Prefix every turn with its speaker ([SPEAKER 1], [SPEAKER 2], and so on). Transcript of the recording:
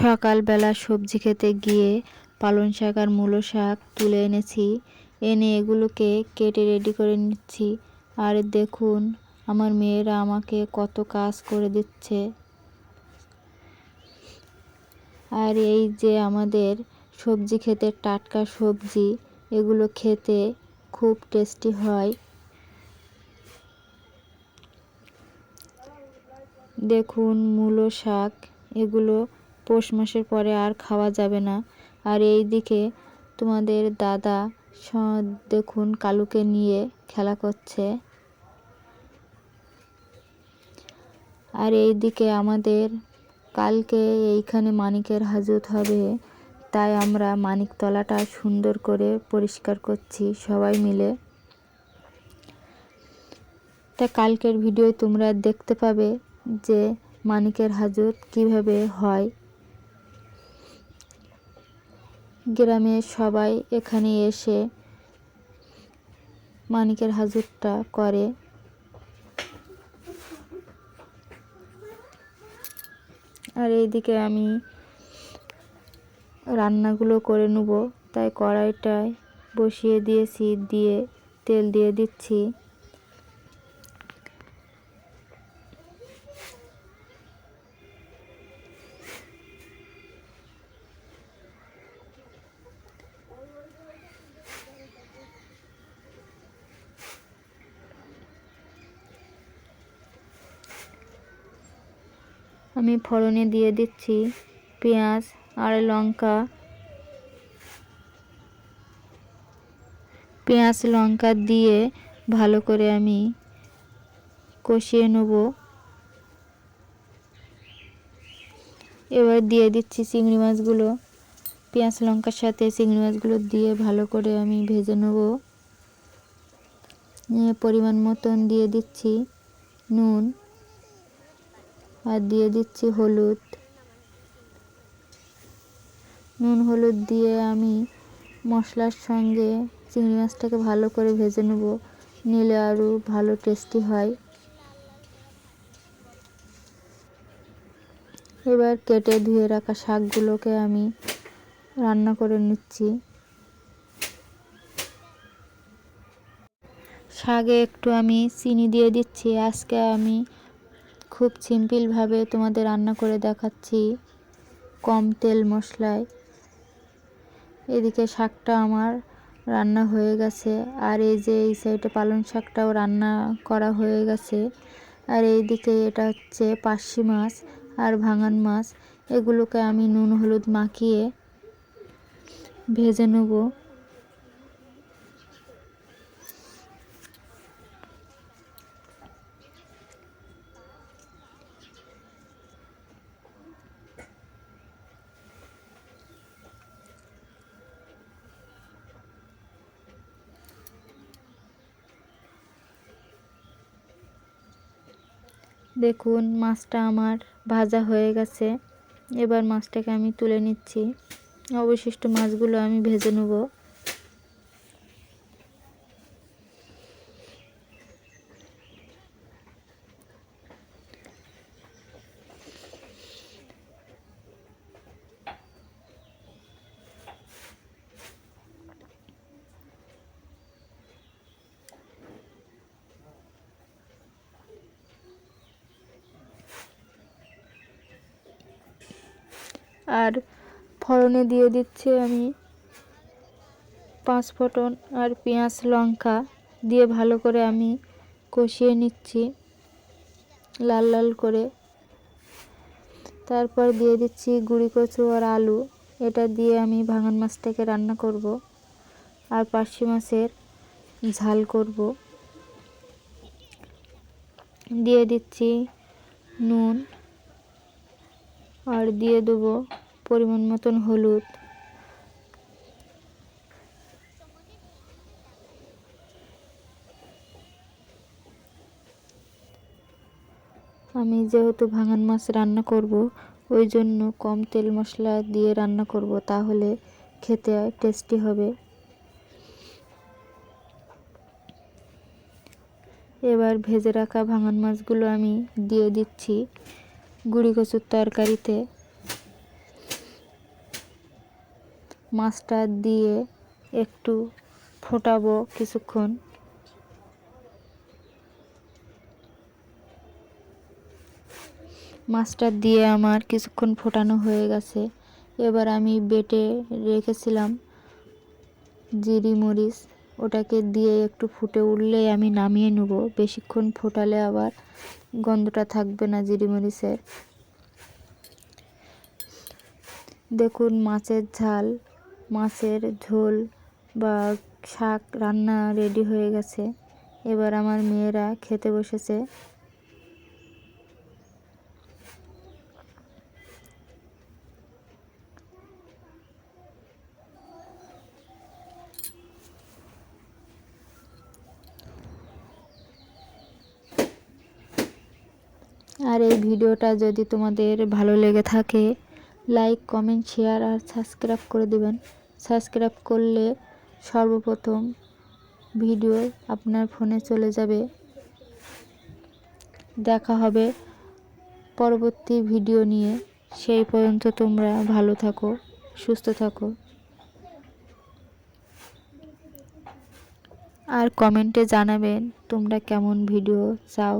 [SPEAKER 1] সকালবেলা সবজি খেতে গিয়ে পালং শাক আর মূলো শাক তুলে এনেছি। এনে এগুলোকে কেটে রেডি করে নিচ্ছি। আর দেখুন, আমার মেয়েরা আমাকে কত কাজ করে দিচ্ছে। আর এই যে আমাদের সবজি খেতে টাটকা সবজি, এগুলো খেতে খুব টেস্টি হয়। দেখুন, মূলো শাক, এগুলো পৌষ মাসের পরে আর খাওয়া যাবে না। আর এই দিকে তোমাদের দাদা দেখুন কালুকে নিয়ে খেলা করছে। আর এই দিকে আমাদের কালকে এইখানে মানিকের হাজত হবে। তাই আমরা মানিকতলাটা সুন্দর করে পরিষ্কার করছি সবাই মিলে। তা কালকের ভিডিও তোমরা দেখতে পাবে যে মানিকের হাজত কীভাবে হয়। গ্রামের সবাই এখানে এসে মানিকের হাজতটা করে। আর এইদিকে আমি রান্নাগুলো করে নেব, তাই কড়াইটায় বসিয়ে দিয়েছি, দিয়ে তেল দিয়ে দিচ্ছি। আমি ফোড়নে দিয়ে দিচ্ছি পেঁয়াজ আর লঙ্কা। পেঁয়াজ, লঙ্কা দিয়ে ভালো করে আমি কষিয়ে নেব। এবার দিয়ে দিচ্ছি চিংড়ি মাছগুলো। পেঁয়াজ, লঙ্কার সাথে চিংড়ি মাছগুলো দিয়ে ভালো করে আমি ভেজে নেব। নিয়ে পরিমাণ মতন দিয়ে দিচ্ছি নুন। আর দিয়ে দিচ্ছি হলুদ। নুন হলুদ দিয়ে আমি মশলার সঙ্গে চিংড়ি মাছটাকে ভালো করে ভেজে নেব। নিলে আরও ভালো টেস্টি হয়। এবার কেটে ধুয়ে রাখা শাকগুলোকে আমি রান্না করে নিচ্ছি। শাকে একটু আমি চিনি দিয়ে দিচ্ছি। আজকে আমি খুব সিম্পলভাবে তোমাদের রান্না করে দেখাচ্ছি কম তেল মশলায়। এদিকে শাকটা আমার রান্না হয়ে গেছে, আর এই যে এই সাইডে পালং শাকটাও রান্না করা হয়ে গেছে। আর এইদিকে এটা হচ্ছে পার্শি মাছ আর ভাঙান মাছ, এগুলোকে আমি নুন হলুদ মাখিয়ে ভেজে নেব। দেখুন, মাছটা আমার ভাজা হয়ে গেছে। এবার মাছটাকে আমি তুলে নিচ্ছি। অবশিষ্ট মাছগুলো আমি ভেজে নেব। আর ফোড়নে দিয়ে দিচ্ছি আমি পাঁচ ফোটন আর পেঁয়াজ, লঙ্কা দিয়ে ভালো করে আমি কষিয়ে নিচ্ছি লাল লাল করে। তারপর দিয়ে দিচ্ছি গুঁড়ি কচু আর আলু। এটা দিয়ে আমি ভাঙান মাছটাকে রান্না করব আর পার্শি মাছের ঝাল করব। দিয়ে দিচ্ছি নুন আর দিয়ে দেবো পরিমাণ মতন হলুদ। আমি যেহেতু ভাঙান মাছ রান্না করব, ওই জন্য কম তেল মশলা দিয়ে রান্না করব, তাহলে খেতে টেস্টি হবে। এবার ভেজে রাখা ভাঙান মাছগুলো আমি দিয়ে দিচ্ছি। গুঁড়ি কচুর তরকারিতে মাছটা দিয়ে একটু ফোটাবো কিছুক্ষণ। মাছটা দিয়ে আমার কিছুক্ষণ ফোটানো হয়ে গেছে। এবার আমি বেটে রেখেছিলাম জিরি মরিচ। ওটাকে দিয়ে একটু ফুটে উঠলেই আমি নামিয়ে নেব। বেশিক্ষণ ফোটালে আবার গন্ধটা থাকবে না জিরিমরিচের দেখুন মাছের ঝাল, মাছের ঝোল বা শাক রান্না রেডি হয়ে গেছে। এবার আমার মেয়েরা খেতে বসেছে। আর এই ভিডিওটা যদি তোমাদের ভালো লেগে থাকে লাইক কমেন্ট শেয়ার আর সাবস্ক্রাইব করে দিবেন। সাবস্ক্রাইব করলে সর্বপ্রথম ভিডিও আপনার ফোনে চলে যাবে। দেখা হবে পরবর্তী ভিডিও নিয়ে। সেই পর্যন্ত তোমরা ভালো থাকো, সুস্থ থাকো। আর কমেন্টে জানাবেন তোমরা কেমন ভিডিও চাও।